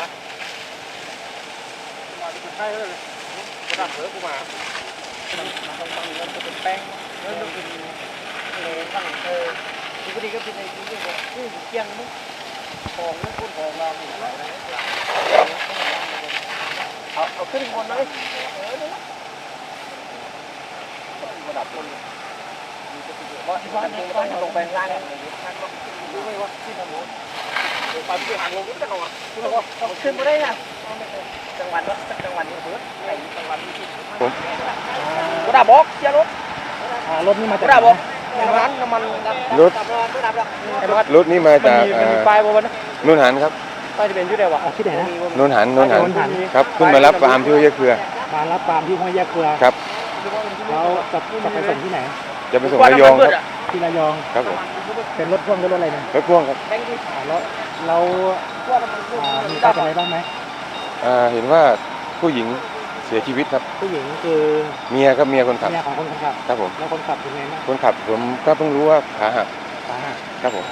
มาที่ใช่เลยกูดับเสือกูมามันต้งต้องมันจะเป็นแป้งแล้วต้องเป็นเลนบ้างเออทีก็ดีก็เป็นในที่นี้ก็คือเกี่ยงมั้งของนั่นคุณของเราเนี่ยเอาเอาขึ้นคนเลยเออเนี่ยระดับคนว่าที่ว่านเนี่ยต้องลงไปล่างดูไม่ว่าที่น้ำมั นไปที่หางลงก็จะนอนคุณบอกว่าขึ้นไม่ได้นะจังหวัดรถจังหวัดนี้เบิร์ดไอ้จังหวัดนี้กูดับบอกเสียรถรถนี่มากูจากดับบอกน้ำมันน้ำมันรถดับรถดับรถไอ้มันรถนี้มามันจากมีเอ่มันมีอป้ายบอกว่านะนุ่นหันครับป้ายจะเป็นชื่อใดวะที่ไหนนะนุ่นหันนุ่นหันนุ่นหันครับขึ้นมารับฟาร์มที่ห้วยเครือมารับปาล์มที่ห้วยแยกเครือครับแล้วจะจะไปส่งที่ไหน จะไปส่งระยองครับ ที่ระยอง ครับผมเป็นรถพ่วงหรือรถอะไรเนี่ยรถพ่วงครับอ่าแล้วเราอ่ามีใครเป็นอะไรบ้างไหมอ่าเห็นว่าผู้หญิงเสียชีวิตครับ ผู้หญิงคือเมียครับเมียคนขับ เมียของคนขับ ครับผม แล้วคนขับเป็นไงบ้างคนขับผมก็เพิ่งรู้ว่าขาหักสาหัสครับผม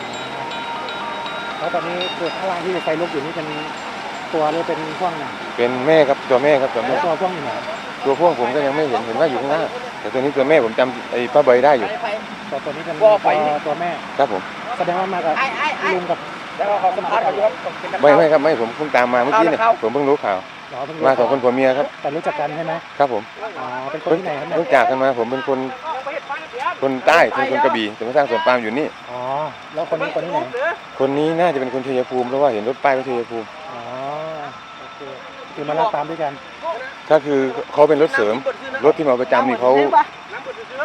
แล้วตอนนี้คือข้างล่างที่ไฟลุกอยู่นี่เป็น ตัวหรือเป็นพ่วงไหนเป็นแม่ครับตัวแม่ครับตัวแล้แม่วตัวพ่วงอยู่ไหนตัวพ่วงผมก็ยังไม่เห็นเห็นว่าอยู่ข้างหน้า แต่ตัวนี้ตัวแม่ผมจำไอ้ป้าใบได้อยู่ตัวตัวนี้เป็นตัวตัวแม่ครับผมแสดงว่ามากับลุงกับแล้วเขาสัมภาษณ์เขาอยู่ครับเป็นนักไม่ไม่ครับไม่ผมเพิ่งตามมาเมื่อกี้เนี่ยผมเพิ่งรู้ข่าวหรอเพิ่งมาสองคนผัวเมียครับแต่รู้จักกันใช่ไหมครับผมอ๋อเป็นคนเพิ่งที่ไหนครับเนี่ยเพิ่งจากกันมาผมเป็นคนคนใต้เป็นคนกระบี่แต่มาสร้างสวนปาล์มอยู่นี่อ๋อแล้วคนนี้คนที่ไหนคนนี้น่าจะเป็นคนชัยภูมิเพราะว่าเห็นรถป้ายก็ชัยภูมิอ๋อโอเค คือมารับตามด้วยกันก็คือเขาเป็นรถเสริม รถที่มาประจำนี่เขา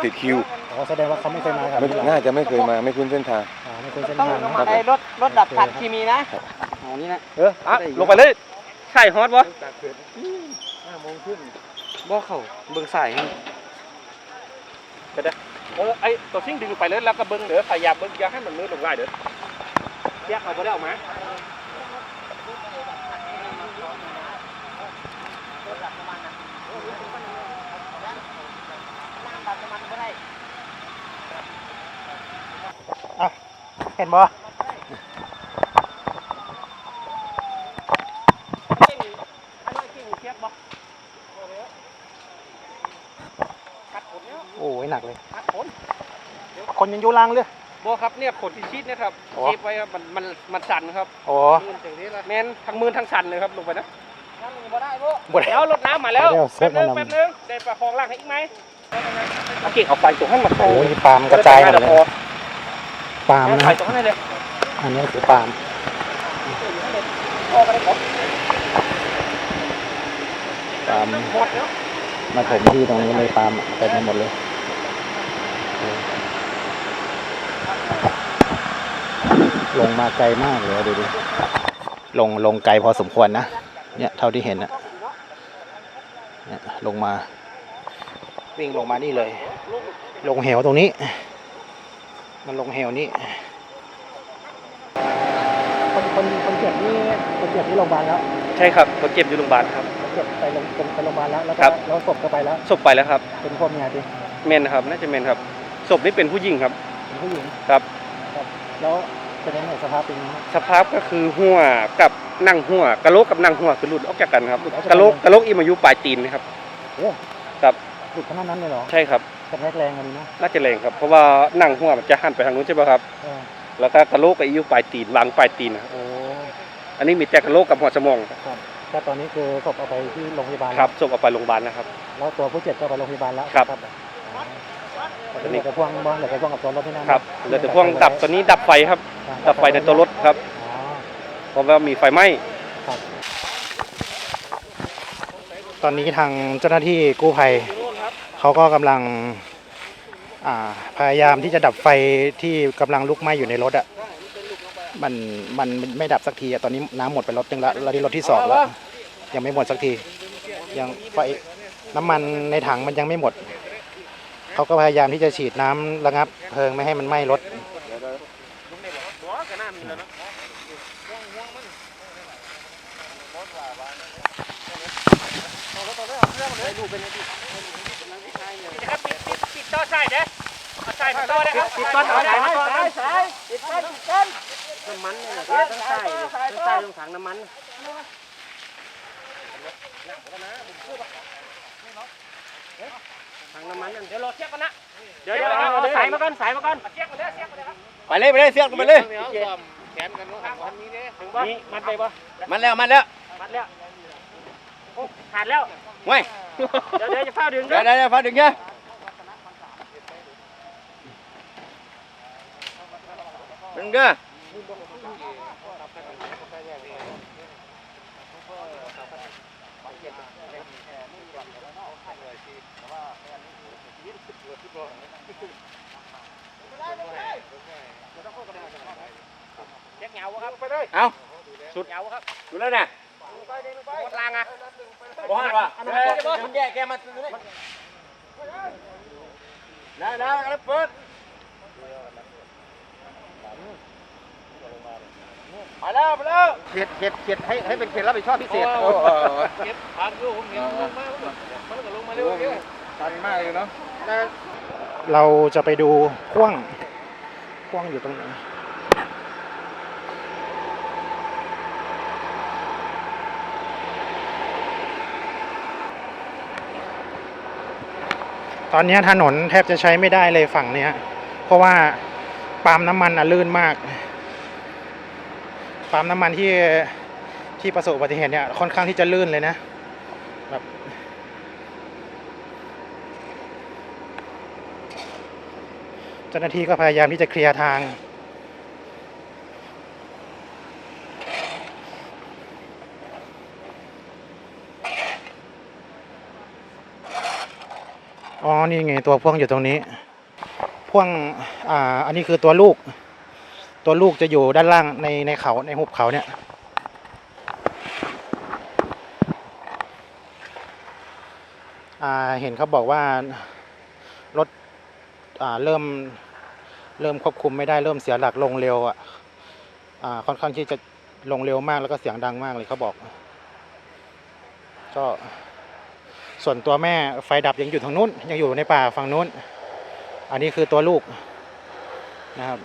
ติดคิวอ๋อแสดงว่าเขาไม่เคยมาครับไม่น่าจะไม่เคยมาไม่คุ้นเส้นทางอ๋อไม่เคยเส้นต้องทางนะครัครับบไอ้รถรถดับผัดที่มีนะครับอ๋อนี่นะเอออะลงไปเลยใช่ฮอตวะห้าโมงครึ่งบ่เขาเบิ่งสายเดี๋ยวเดี๋ยวเออไอ้ตัวชิ่งดึงไปเลยแล้วก็เบิ่งเด้อพยายามเบิ่งอย่าให้มันมือลงง่ายเด้อแยกเอาบ่ได้ออกมา เห็นบ่โอ้ยหนักเลย คนยังอยู่ล่างเลยบ่ครับเนี่ยผลที่ชีดเนี่ยครับอ๋อเก็บไว้ครับมันมันมันสั่นครับโอ้แม่นทั้งมือทั้งสั่นเลยครับลงไปนะบ่ได้เดี๋ยวรดน้ำมาแล้วเดี๋ยวเซ็แป๊ตบนึมางนำแป๊บนึงได้ประคองล่างให้อีกไหม เอาเก่งเอาไฟตรงให้มันโตโอ้ยปาล์มกระจายหมดเลยปาล์มนะไฟครับตรงให้เลยอันนี้คือปาล์มพอกันได้ครับปาล์มหมดแล้วมาถมที่ตรงนี้เลยปาล์มเต็มไปหมดเลยลงมาไกลมากเลยดูดิลงลงไกลพอสมควรนะเนี่ยเท่าที่เห็นนะเนี่ยลงมา วิ่งลงมานี่เลย ลงเหวตรงนี้ มันลงเหวนี่คนคนคนเจ็บนี่คนเจ็บที่โรงพยาบาลแล้วใช่ครับเขาเจ็บอยู่โรงพยาบาลครับ คนเจ็บไปโรงไปโรงพยาบาลแล้วแล้วครัก็บแล้วศพก็ไปแล้วศพไปแล้วครับเป็นพ่อเมียดิเมนครับ น่าจะเมนครับศพนี่เป็นผู้หญิงครับ เป็นผู้หญิงครับ ครับแล้วเป็นยังไงสภาพเป็นยังไงสภาพก็คือหัวกับนั่งหัวกะโหลกกับนั่งหัวคือหลุดออกจากกันครับหลุดออกจากกัน กะโหลกกะโหลกอีมายุปลายตีนนะครับโอ้ครับหลุ ดขนาดนั้นเลยเหรอใช่ครับกระแทกแรงกันดีนะน่าจะแรงครับ เพราะว่านั่งหัวมันจะหันไปทางนู้นใช่ป่ะครับ เออแล้วก็กะโหลกกับอียุปลายตีนวางปลายตีนนะครับโอ้อันนี้มีแต่กะโหลกกับหัวสมองครับครับแต่ตอนนี้คือศพเอาไปที่โรงพยาบาลครับส่งออกไปโรงพยาบาลนะครับ แล้วตัวผู้เจ็บก็ไปโรงพยาบาลแล้วครับอ๋อแต่นี่กระพ่วงบ้างเหลือกระพ่วงกับตัวรถที่นั่นครับเหลือแต่พวกดับตัวนี้ดับไฟครับดับไฟในตัวรถครับ อ๋อ เพราะว่ามีไฟไหม้ ตอนนี้ทางเจ้าหน้าที่กู้ภัย เขาก็กำลังพยายามที่จะดับไฟที่กำลังลุกไหม้อยู่ในรถอะมันมันไม่ดับสักทีอะตอนนี้น้ำหมดไปรถหนึงละแล้วนี่รถที่สองแล้วยังไม่หมดสักที ยังไฟน้ำมันในถังมันยังไม่หมด เขาก็พยายามที่จะฉีดน้ำระงับเพลิงไม่ให้มันไหม้รถปิ ดต่อใส่เด้ใส่ต่อเด้ครับปิดต่อใส่ใส่ใส่ปิดต่อปิดต่อน้ำมันเนี่ยต้องใส่ต้องใส่ลงถังน้ำมันทางน้ำมันนั่นเดี๋ยวรอเช็คกันนะเดี๋ยวเดี๋ยวเอาเอาสายมาก่อนสายมาก่อนเช็คมาเลยเช็คมาเลยครับไปเลยไปเลยเสียงไปเลยถึงบ่นี่มัดไปบ่มันแล้วมันแล้วมัดแล้วโอ้ขาดแล้วเว้ยเดี๋ยวเดี๋ยวจะเฝ้าดึงเดี๋เด้ยวอเดี๋ยวฟ้าดึงเนี่ย งเด้อเช็คเหงาครับไปเลยเอาสุดเหงาครับดูแล้วเนี่ยหมดลางอะบ้านวะเดี๋ยวมันแย่แกมาตรงนี้ได้ได้แล้วเปิด ไปแล้วไปแล้วเขตเขตเขตให้ให้เป็นเขตรับผิดชอบพิเศษโอ้โหเขตผ่านอยู่ผมเห็นลงมามันก็ลงมาเร็วเร็วชันมากเลยเนาะเราจะไปดูพ่วงพ่วงอยู่ตรงไหนตอนเนี้ยถนนแทบจะใช้ไม่ได้เลยฝั่งเนี้ย เพราะว่าปั๊มน้ำมันอะลื่นมาก ปั๊มน้ำมันที่ที่ประสบอุบัติเหตุเนี่ยค่อนข้างที่จะลื่นเลยนะแบบเจ้าหน้าที่ก็พยายามที่จะเคลียร์ทางอ๋อ นี่ไงตัวพ่วงอยู่ตรงนี้ พ่วง อ่า อันนี้คือตัวลูก ตัวลูกจะอยู่ด้านล่างในในเขาในหุบเขาเนี่ยเห็นเขาบอกว่ารถเริ่มเริ่มควบคุมไม่ได้เริ่มเสียหลักลงเร็วอะอ่าค่อนข้างที่จะลงเร็วมากแล้วก็เสียงดังมากเลยเขาบอกก็ส่วนตัวแม่ไฟดับยังอยู่ทางนู้นยังอยู่ในป่าฝั่งนู้น อันนี้คือตัวลูกนะครับ